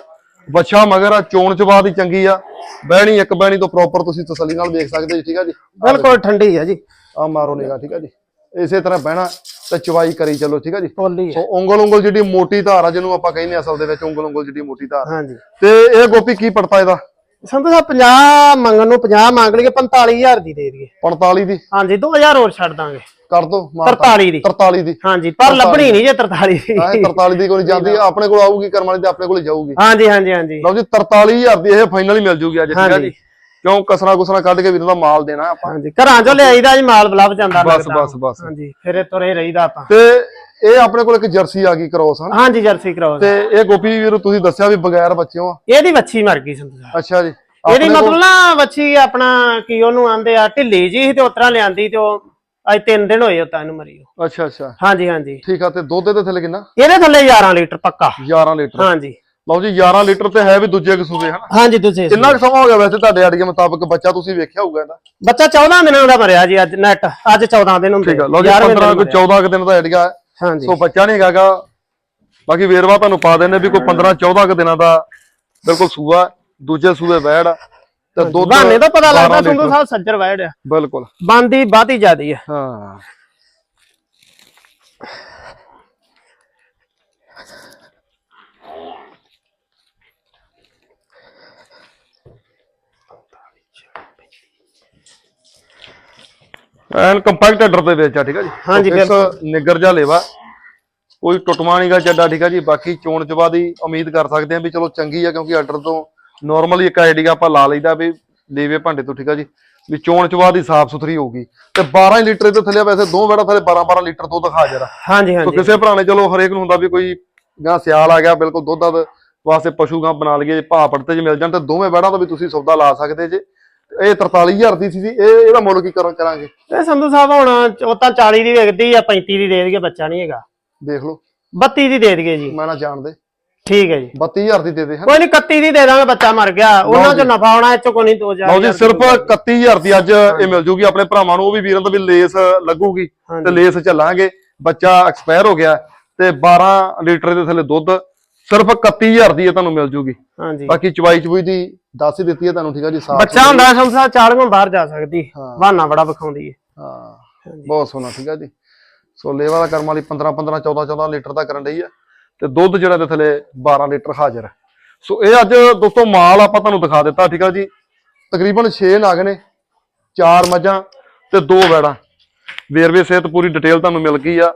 ਬੱਚਾ ਮਗਰ ਆ ਚੋਣ ਚਬਾਦ ਹੀ ਚੰਗੀ ਆ। ਬਹਿਣੀ ਇੱਕ ਬਹਿਣੀ ਤੋਂ ਪ੍ਰੋਪਰ ਤੁਸੀਂ ਤਸੱਲੀ ਨਾਲ ਵੇਖ ਸਕਦੇ ਜੀ ਠੀਕ ਆ ਜੀ? ਬਿਲਕੁਲ ਠੰਡੀ ਹੈ ਜੀ। ਆ ਮਾਰੋ ਨਿਗਾ ਠੀਕ ਆ ਜੀ। ਇਸੇ ਤਰ੍ਹਾਂ ਬਹਿਣਾ ਤੇ ਚਵਾਈ ਕਰੀ ਚੱਲੋ ਠੀਕ ਆ ਜੀ? ਸੋ ਉਂਗਲ ਉਂਗਲ ਜਿਹੜੀ ਮੋਟੀ ਧਾਰ ਆ ਜਿਹਨੂੰ ਆਪਾਂ ਕਹਿੰਦੇ ਆ ਅਸਲ ਦੇ ਵਿੱਚ ਉਂਗਲ ਉਂਗਲ ਜਿਹੜੀ ਮੋਟੀ ਧਾਰ। ਹਾਂਜੀ ਤੇ ਇਹ ਗੋਪੀ ਕੀ ਪੜਤਾ ਇਹਦਾ? ਸੰਧੂ ਸਾਹਿਬ 50 ਮੰਗਣ ਨੂੰ 50 ਮੰਗ ਲਈਏ 45000 ਦੀ ਦੇ ਦਈਏ। 45 ਦੀ? ਹਾਂਜੀ 2000 ਹੋਰ ਛੱਡ ਦਾਂਗੇ। ਕਰ ਦੋ 43 ਦੀ। 43 ਦੀ। ਹਾਂਜੀ ਪਰ ਲੱਭਣੀ ਨਹੀਂ ਜੇ 43 ਦੀ। ਹਾਂ 43 ਦੀ ਕੋਈ ਜਾਂਦੀ ਆਪਣੇ ਕੋਲ ਆਊਗੀ ਕਰਮ ਵਾਲੀ ਤੇ ਆਪਣੇ ਕੋਲ ਹੀ ਜਾਊਗੀ। ਹਾਂਜੀ ਹਾਂਜੀ ਹਾਂਜੀ। ਲਓ ਜੀ 43000 ਦੀ ਇਹ ਫਾਈਨਲ ਹੀ ਮਿਲ ਜੂਗੀ ਅੱਜ ਠੀਕ ਹਾਂਜੀ। ਜੀ। ਕਿਉਂ ਕਸਰਾ ਕੁਸਰਾ ਕੱਢ ਕੇ ਵੀਰਾਂ ਦਾ ਮਾਲ ਦੇਣਾ ਆਪਾਂ? ਹਾਂਜੀ ਘਰਾਂ ਚੋਂ ਲਿਆਈਦਾ ਜੀ ਮਾਲ ਬਲਬ ਜਾਂਦਾ ਬਸ। ਬਸ ਬਸ। ਹਾਂਜੀ ਫਿਰ ਇਹ ਤੁਰੇ ਰਹੀਦਾ ਆਪਾਂ। ਤੇ ਇਹ ਆਪਣੇ ਕੋਲ ਇੱਕ ਜਰਸੀ ਆ ਗਈ ਕ੍ਰੋਸ ਹਨ? ਹਾਂਜੀ ਜਰਸੀ ਕਰਾਓ ਤੇ ਇਹ ਗੋਪੀ ਵੀਰ ਤੁਸੀਂ ਦੱਸਿਆ ਵੀ ਬਗੈਰ ਬੱਚਿਓ ਆ? ਇਹਦੀ ਵੱਛੀ ਮਰ ਗਈ ਸੰਧੂ ਸਾਹਿਬ। ਅੱਛਾ ਜੀ। ਇਹਦੀ ਮਤਲਬ ਨਾ ਵੱਛੀ ਆਪਣਾ ਕੀ ਉਹਨੂੰ ਆਂਦੇ ਆ ਢਿੱਲੀ ਜੀ ਤੇ ਉਤਰਾ ਲਿਆਂਦੀ ਤੇ ਉਹ ਅੱਜ 3 ਦਿਨ ਹੋਏ ਉਹ ਤਾਂ ਇਹਨੂੰ ਮਰੀ ਨੂੰ। ਅੱਛਾ ਅੱਛਾ। ਹਾਂਜੀ ਹਾਂਜੀ। ਠੀਕ ਆ ਤੇ ਦੁੱਧ ਦੇ ਥੱਲੇ ਕਿੰਨਾ? ਇਹਦੇ ਥੱਲੇ 11 ਲੀਟਰ ਪੱਕਾ। 11 ਲੀਟਰ। ਹਾਂਜੀ। ਲਓ ਜੀ 11 ਲੀਟਰ ਤੇ ਹੈ ਵੀ ਦੂਜੇ ਕਸੂਬੇ ਹਨ? ਹਾਂਜੀ ਤੁਸੀਂ ਕਿੰਨਾ ਕੁ ਸਮਾਂ ਹੋ ਗਿਆ ਵੈਸੇ ਤੁਹਾਡੇ ਆਈਡੀਆ ਮੁਤਾਬਕ? ਬੱਚਾ ਤੁਸੀਂ ਵੇਖਿਆ ਹੋਊਗਾ ਇਹਦਾ? ਬੱਚਾ 14 ਦਿਨਾਂ ਦਾ ਮਰਿਆ ਜੀ ਅੱਜ ਨੈਟ ਅੱਜ 14 ਦਿਨ ਹੁੰਦੇ ਠੀਕ ਆ ਲਓ ਜੀ 11ਵੇਂ 15 ਦਿਨ ਕੋਈ 14 ਕੁ ਦਿਨ ਦਾ ਆਈਡੀਆ ਹੈ। ਹਾਂਜੀ। ਸੋ ਬੱਚਾ ਨਹੀਂ ਹੈਗਾ ਬਾਕੀ ਵੇਰਵਾ ਤੁਹਾਨੂੰ ਪਾ ਦਿੰਦੇ ਵੀ ਕੋਈ 15 14 ਕੁ ਦਿਨਾਂ ਦਾ ਬਿਲਕੁਲ ਸੂਆ ਦੂਜੇ ਸੂਏ ਵੈੜ ਆ ਤੇ ਦੁੱਧ ਬਹਾਨੇ ਤਾਂ ਪਤਾ 12 ਲੱਗਦਾ। ਸੰਧੂ ਸਾਹਿਬ ਸੱਜਰ ਵੈੜ ਆ। ਬਿਲਕੁਲ। ਬੰਦੀ ਬਾਤੀ ਜਿਆਦੀ ਆ। ਹਾਂ। ਐਨ ਕੰਪੈਕਟ ਆਰਡਰ ਦੇ ਵਿੱਚ ਆ ਠੀਕ ਆ ਜੀ? ਹਾਂਜੀ, ਇਸ ਨਿੱਗਰ ਜਾ ਲੇਵਾ। ਕੋਈ ਟੁੱਟਮਾ ਨਹੀਂਗਾ ਚੱਡਾ ਠੀਕ ਆ ਜੀ? ਬਾਕੀ ਚੋਣ ਚਬਾ ਦੀ ਉਮੀਦ ਕਰ ਸਕਦੇ ਆ ਵੀ ਚਲੋ ਚੰਗੀ ਆ ਕਿਉਂਕਿ ਆਰਡਰ ਤੋਂ ਨਾਰਮਲੀ ਇੱਕ ਆਈਡੀਆ ਆਪਾਂ ਲਾ ਲਈਦਾ ਵੀ ਲੇਵੇ ਭਾਂਡੇ ਤੋਂ ਠੀਕ ਆ ਜੀ? ਵੀ ਚੋਣ ਚਬਾ ਦੀ ਸਾਫ਼ ਸੁਥਰੀ ਹੋਊਗੀ। ਤੇ 12 ਲੀਟਰ ਦੇ ਥੱਲੇ ਵੈਸੇ ਦੋ ਵੇੜਾ ਥੱਲੇ 12 12 ਲੀਟਰ ਦੁੱਧ ਖਾ ਜਰਾ। ਹਾਂਜੀ ਹਾਂਜੀ। ਕਿਸੇ ਭਰਾ ਨੇ ਚਲੋ ਹਰੇਕ ਨੂੰ ਹੁੰਦਾ ਵੀ ਕੋਈ ਗਾਂ ਸਿਆਲ ਆ ਗਿਆ ਬਿਲਕੁਲ ਦੁੱਧ ਦਾ ਵਾਸਤੇ ਪਸ਼ੂ ਗਾਂ ਬਣਾ ਲਈਏ ਜੇ ਭਾਅ ਪੜਤੇ ਚ ਮਿਲ ਜਾਣ ਤੇ ਦੋਵੇਂ ਬੈੜਾਂ ਤੋਂ ਵੀ ਤੁਸੀਂ ਸੌਦਾ ਲਾ ਸਕਦੇ ਜੇ। ਇਹ 43000 ਦੀ ਸੀ ਜੀ ਇਹ ਇਹਦਾ ਮੁੱਲ ਕੀ ਕਰਾਂ ਕਰਾਂਗੇ? ਇਹ ਸੰਧੂ ਸਾਹਿਬ ਹੁਣ ਉਹ ਤਾਂ 40 ਦੀ ਵਿਕਦੀ ਆ 35 ਦੀ ਦੇ ਦਈਏ ਬੱਚਾ ਨਹੀਂ ਹੈਗਾ। ਦੇਖ ਲਓ। 32 ਦੀ ਦੇ ਦਈਏ ਜੀ। ਮੈਂ ਨਾ ਜਾਣਦੇ। ਠੀਕ ਹੈ ਜੀ। 32000 ਦੀ ਦੇ ਦੇ ਕੋਈ ਨਹੀਂ 31 ਦੀ ਦੇ ਦਾਂਗੇ ਬੱਚਾ ਮਰ ਗਿਆ। ਉਹਨਾਂ ਚੋਂ ਨਫਾ ਆਉਣਾ ਇਹ ਚੋਂ ਕੋਈ ਨਹੀਂ 2000 ਲਓ ਜੀ ਸਿਰਫ 31000 ਦੀ ਅੱਜ ਇਹ ਮਿਲ ਜੂਗੀ ਆਪਣੇ ਭਰਾਵਾਂ ਨੂੰ ਉਹ ਵੀ ਵੀਰਾਂ ਤੋਂ ਵੀ ਲੇਸ ਲੱਗੂਗੀ। ਤੇ ਲੇਸ ਚੱਲਾਂਗੇ। ਬੱਚਾ ਐਕਸਪਾਇਰ ਹੋ ਗਿਆ ਤੇ 12 ਲੀਟਰ ਦੇ ਥੱਲੇ ਦੁੱਧ ਸਿਰਫ 31000 ਦੀ ਇਹ ਤੁਹਾਨੂੰ ਮਿਲ ਜੂਗੀ। ਹਾਂਜੀ। ਬਾਕੀ ਚਵਾਈ ਚਵੂਈ ਦੀ ਦੱਸ ਹੀ ਦਿੱਤੀ ਹੈ ਤੁਹਾਨੂੰ ਠੀਕ ਹੈ ਜੀ ਸਾਫ਼ ਬੱਚਾ ਹੁੰਦਾ ਸਾਹਿਬ ਚਾਲੀਆਂ ਬਾਹਰ ਜਾ ਸਕਦੀ। ਬਹਾਨਾ ਬੜਾ ਵਿਖਾਉਂਦੀ ਹੈ। ਹਾਂ ਬਹੁਤ ਸੋਹਣਾ ਠੀਕ ਹੈ ਜੀ। ਸੋ ਲੇਵਾ ਦਾ ਕਰਮ ਵਾਲੀ 15 15 14 14 ਲੀਟਰ ਦਾ ਕਰਨ ਰਹੀ ਹੈ ਤੇ ਦੁੱਧ ਜਿਹੜਾ ਦੇ ਥੱਲੇ 12 ਲੀਟਰ ਹਾਜ਼ਰ ਹੈ। ਸੋ ਇਹ ਅੱਜ ਦੋਸਤੋ ਮਾਲ ਆਪਾਂ ਤੁਹਾਨੂੰ ਦਿਖਾ ਦਿੱਤਾ ਠੀਕ ਹੈ ਜੀ? ਤਕਰੀਬਨ 6 ਨਗ ਨੇ ਚਾਰ ਮੱਝਾਂ ਤੇ ਦੋ ਵੈੜਾਂ। ਵੇਰਵੇ ਸਹਿਤ ਪੂਰੀ ਡਿਟੇਲ ਤੁਹਾਨੂੰ ਮਿਲ ਗਈ ਆ।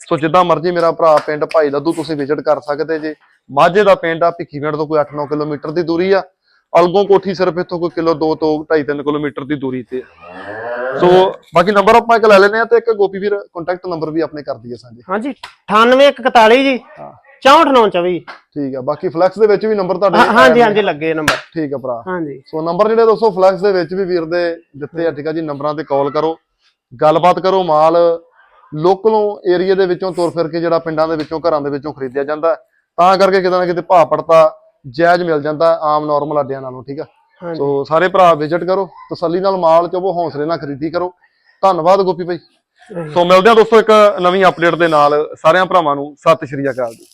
ਸੋ ਜਿੱਦਾਂ ਮਰਜ਼ੀ ਮੇਰਾ ਭਰਾ ਪਿੰਡ ਭਾਈ ਲੱਦੂ ਤੁਸੀਂ ਵਿਜ਼ਿਟ ਕਰ ਸਕਦੇ ਜੇ। ਮਾਝੇ ਦਾ ਪਿੰਡ ਆ ਭਿੱਖੀਵਿੰਡ ਤੋਂ ਕੋਈ 8-9 ਕਿਲੋਮੀਟਰ ਦੀ ਦੂਰੀ ਆ। ਅਲਗੋਂ ਕੋਠੀ ਸਿਰਫ ਇੱਥੋਂ ਕੋਈ ਕਿਲੋ 2 ਤੋਂ 2.5-3 ਕਿਲੋਮੀਟਰ ਦੀ ਦੂਰੀ ਤੇ ਆ। ਸੋ ਬਾਕੀ ਨੰਬਰ ਆਪਾਂ ਇੱਕ ਲੈ ਲੈਨੇ ਆ ਤੇ ਇੱਕ ਗੋਪੀ ਵੀਰ ਕੰਟੈਕਟ ਨੰਬਰ ਵੀ ਆਪਣੇ ਕਰ ਦਈਏ ਸਾਂਝੇ। ਹਾਂਜੀ 98141 ਜੀ। ਹਾਂ। 6494 ਠੀਕ ਆ ਬਾਕੀ ਫਲੈਕਸ ਦੇ ਵਿੱਚ ਵੀ ਨੰਬਰ ਤੁਹਾਡੇ ਹਾਂ- ਹਾਂਜੀ ਹਾਂਜੀ ਲੱਗੇ ਨੰਬਰ ਠੀਕ ਆ ਭਰਾ। ਹਾਂਜੀ। ਸੋ ਨੰਬਰ ਜਿਹੜੇ ਦੋਸਤੋ ਫਲੈਕਸ ਦੇ ਵਿੱਚ ਵੀ ਵੀਰ ਦੇ ਦਿੱਤੇ ਆ ਠੀਕ ਆ ਜੀ ਨੰਬਰਾਂ ਤੇ ਕਾਲ ਕਰੋ। ਗੱਲਬਾਤ ਕਰੋ ਮਾਲ ਲੋਕਲੋਂ ਏਰੀਆ ਦੇ ਵਿੱਚੋਂ ਤੁਰ ਫਿਰ ਕੇ ਜਿਹੜਾ ਪਿੰਡਾਂ ਦੇ ਵਿੱਚੋਂ ਘਰਾਂ ਦੇ ਵਿੱਚੋਂ ਖਰੀਦਿਆ ਜਾਂਦਾ। ਹੈ। ਤਾਂ ਕਰਕੇ ਕਿਤੇ ਨਾ ਕਿਤੇ ਭਾਅ ਪੜਤਾ ਜਾਇਜ਼ ਮਿਲ ਜਾਂਦਾ ਹੈ ਆਮ ਨਾਰਮਲ ਅੱਡਿਆਂ ਨਾਲੋਂ ਠੀਕ ਆ। ਹਾਂਜੀ। ਸੋ ਸਾਰੇ ਭਰਾ ਵਿਜ਼ਿਟ ਕਰੋ ਤਸੱਲੀ ਨਾਲ ਮਾਲ ਚੋਵੋ ਹੌਸਲੇ ਨਾਲ ਖਰੀਦੀ ਕਰੋ। ਧੰਨਵਾਦ ਗੋਪੀ ਭਾਈ। ਸੋ ਮਿਲਦੇ ਆ ਦੋਸਤੋ ਇੱਕ ਨਵੀਂ ਅਪਡੇਟ ਦੇ ਨਾਲ ਸਾਰਿਆਂ ਭਰਾਵਾਂ ਨੂੰ ਸਤਿ ਸ਼੍ਰੀ ਅਕਾਲ ਜੀ।